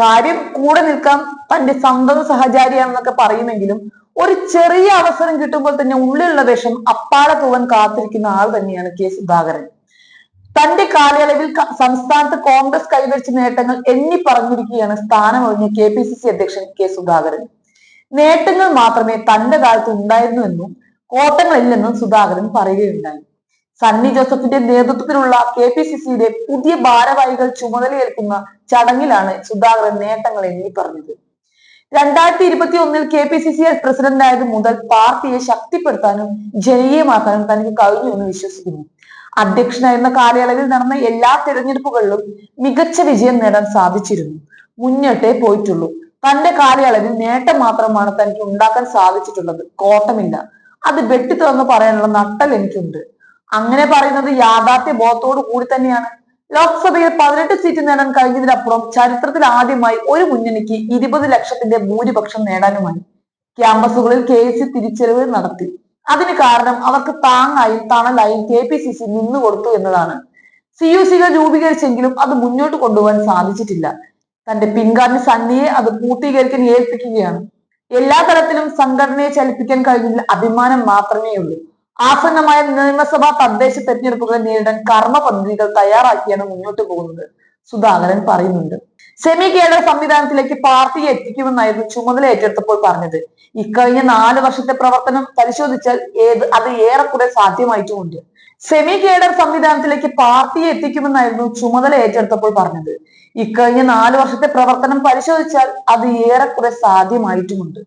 കാര്യം കൂടെ നിൽക്കാം തന്റെ സ്വന്തം സഹചാരിയാണെന്നൊക്കെ പറയുമെങ്കിലും ഒരു ചെറിയ അവസരം കിട്ടുമ്പോൾ തന്നെ ഉള്ളിലുള്ള വിഷം അപ്പാടെ പോവാൻ കാത്തിരിക്കുന്ന ആൾ തന്നെയാണ് കെ സുധാകരൻ. തന്റെ കാലയളവിൽ സംസ്ഥാനത്ത് കോൺഗ്രസ് കൈവരിച്ച നേട്ടങ്ങൾ എണ്ണി പറഞ്ഞിരിക്കുകയാണ് സ്ഥാനമൊഴിഞ്ഞ കെ പി സി സി അധ്യക്ഷൻ കെ സുധാകരൻ. നേട്ടങ്ങൾ മാത്രമേ തന്റെ കാലത്ത് ഉണ്ടായിരുന്നുവെന്നും കോട്ടങ്ങളില്ലെന്നും സുധാകരൻ പറയുകയുണ്ടായി. സണ്ണി ജോസഫിന്റെ നേതൃത്വത്തിലുള്ള കെ പി സി സിയുടെ പുതിയ ഭാരവാഹികൾ ചുമതലയേൽക്കുന്ന ചടങ്ങിലാണ് സുധാകരൻ നേട്ടങ്ങൾ എണ്ണി പറഞ്ഞത്. രണ്ടായിരത്തി ഇരുപത്തി ഒന്നിൽ K P C C president ആയത് മുതൽ പാർട്ടിയെ ശക്തിപ്പെടുത്താനും ജനീയമാക്കാനും തനിക്ക് കഴിഞ്ഞു എന്ന് വിശ്വസിക്കുന്നു. അധ്യക്ഷനായിരുന്ന കാലയളവിൽ നടന്ന എല്ലാ തിരഞ്ഞെടുപ്പുകളിലും മികച്ച വിജയം നേടാൻ സാധിച്ചിരുന്നു. മുന്നോട്ടേ പോയിട്ടുള്ളൂ. തന്റെ കാലയളവിൽ നേട്ടം മാത്രമാണ് തനിക്ക് ഉണ്ടാക്കാൻ സാധിച്ചിട്ടുള്ളത്. കോട്ടമില്ല. അത് വെട്ടിത്തുറന്ന് പറയാനുള്ള നട്ടൽ എനിക്കുണ്ട്. അങ്ങനെ പറയുന്നത് യാഥാർത്ഥ്യ ബോധത്തോടു കൂടി തന്നെയാണ്. ലോക്സഭയിൽ പതിനെട്ട് സീറ്റ് നേടാൻ കഴിഞ്ഞതിനപ്പുറം ചരിത്രത്തിൽ ആദ്യമായി ഒരു മുന്നണിക്ക് ഇരുപത് ലക്ഷത്തിന്റെ ഭൂരിപക്ഷം നേടാനുമായി ക്യാമ്പസുകളിൽ കെ എസ് സി തിരിച്ചറിവ് നടത്തി. അതിന് കാരണം അവർക്ക് താങ്ങായും തണലായും കെ പി സി സി നിന്നുകൊടുത്തു എന്നതാണ്. സി യു സികൾ രൂപീകരിച്ചെങ്കിലും അത് മുന്നോട്ട് കൊണ്ടുപോകാൻ സാധിച്ചിട്ടില്ല. തന്റെ പിൻഗാമി സണ്ണിയെ അത് പൂർത്തീകരിക്കാൻ ഏൽപ്പിക്കുകയാണ്. എല്ലാ തരത്തിലും സംഘടനയെ ചലിപ്പിക്കാൻ കഴിഞ്ഞതിൽ അഭിമാനം മാത്രമേ ഉള്ളൂ ആസന്നമായ നിയമസഭാ തദ്ദേശ തെരഞ്ഞെടുപ്പുകളെ നേരിടാൻ കർമ്മ പദ്ധതികൾ തയ്യാറാക്കിയാണ് മുന്നോട്ട് പോകുന്നത്. സുധാകരൻ പറയുന്നുണ്ട്. സെമി കേഡർ സംവിധാനത്തിലേക്ക് പാർട്ടിയെ എത്തിക്കുമെന്നായിരുന്നു ചുമതല ഏറ്റെടുത്തപ്പോൾ പറഞ്ഞത്. ഇക്കഴിഞ്ഞ നാല് വർഷത്തെ പ്രവർത്തനം പരിശോധിച്ചാൽ ഏത് അത് ഏറെക്കുറെ സാധ്യമായിട്ടുമുണ്ട്. സെമി കേഡർ സംവിധാനത്തിലേക്ക് പാർട്ടിയെ എത്തിക്കുമെന്നായിരുന്നു ചുമതല ഏറ്റെടുത്തപ്പോൾ പറഞ്ഞത്. ഇക്കഴിഞ്ഞ നാല് വർഷത്തെ പ്രവർത്തനം പരിശോധിച്ചാൽ അത് ഏറെക്കുറെ സാധ്യമായിട്ടുമുണ്ട്.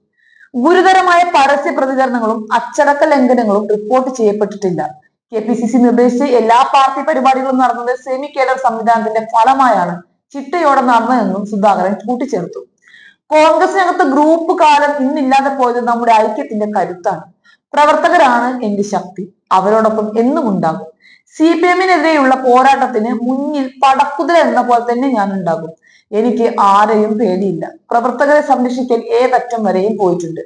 ഗുരുതരമായ പരസ്യ പ്രതികരണങ്ങളും അച്ചടക്ക ലംഘനങ്ങളും റിപ്പോർട്ട് ചെയ്യപ്പെട്ടിട്ടില്ല. കെ പി സി സി നിർദ്ദേശിച്ച എല്ലാ പാർട്ടി പരിപാടികളും നടന്നത് സെമി കേഡർ സംവിധാനത്തിന്റെ ഫലമായാണ് ചിട്ടയോടെ നടന്നതെന്നും സുധാകരൻ കൂട്ടിച്ചേർത്തു. കോൺഗ്രസിനകത്ത് ഗ്രൂപ്പ് കാലം ഇന്നില്ലാതെ പോയത് നമ്മുടെ ഐക്യത്തിന്റെ കരുത്താണ്. പ്രവർത്തകരാണ് എന്റെ ശക്തി. അവരോടൊപ്പം എന്നും ഉണ്ടാകും. സി പി എമ്മിനെതിരെയുള്ള പോരാട്ടത്തിന് മുന്നിൽ പടക്കുതിര എന്ന പോലെ തന്നെ ഞാൻ ഉണ്ടാകും. എനിക്ക് ആരെയും പേടിയില്ല. പ്രവർത്തകരെ സംരക്ഷിക്കാൻ ഏതറ്റം വരെയും പോയിട്ടുണ്ട്.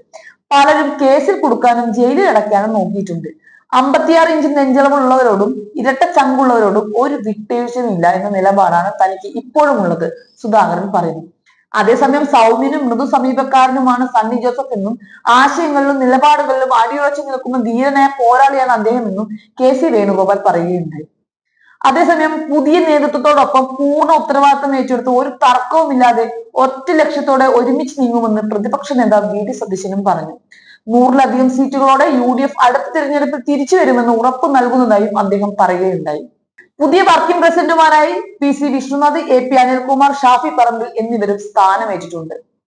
പലരും കേസിൽ കൊടുക്കാനും ജയിലിൽ അടയ്ക്കാനും നോക്കിയിട്ടുണ്ട്. അമ്പത്തിയാറ് ഇഞ്ച് നെഞ്ചളവുള്ളവരോടും ഇരട്ട ചങ്കുള്ളവരോടും ഒരു വിട്ടേഴ്ചയും ഇല്ല എന്ന നിലപാടാണ് തനിക്ക് ഇപ്പോഴും ഉള്ളത് സുധാകരൻ പറയുന്നു. അതേസമയം സൗമ്യനും മൃദു സമീപക്കാരനുമാണ് സണ്ണി ജോസഫ് എന്നും ആശയങ്ങളിലും നിലപാടുകളിലും അടിയുറച്ചു നിൽക്കുന്ന ധീരനായ പോരാളിയാണ് അദ്ദേഹം എന്നും കെ സി വേണുഗോപാൽ പറയുകയുണ്ടായി അതേസമയം പുതിയ നേതൃത്വത്തോടൊപ്പം പൂർണ ഉത്തരവാദിത്തം ഏറ്റെടുത്ത് ഒരു തർക്കവുമില്ലാതെ ഒറ്റ ലക്ഷ്യത്തോടെ ഒരുമിച്ച് നീങ്ങുമെന്ന് പ്രതിപക്ഷ നേതാവ് വി ഡി സതീശനും പറഞ്ഞു. നൂറിലധികം സീറ്റുകളോടെ യു ഡി എഫ് അടുത്ത തിരഞ്ഞെടുപ്പിൽ തിരിച്ചു വരുമെന്ന് ഉറപ്പ് നൽകുന്നതായും അദ്ദേഹം പറയുകയുണ്ടായി. പുതിയ working പ്രസിഡന്റുമാരായി P C Vishnunath A P Anilkumar Shafi Parambil എന്നിവരും സ്ഥാനമേറ്റിട്ടുണ്ട്.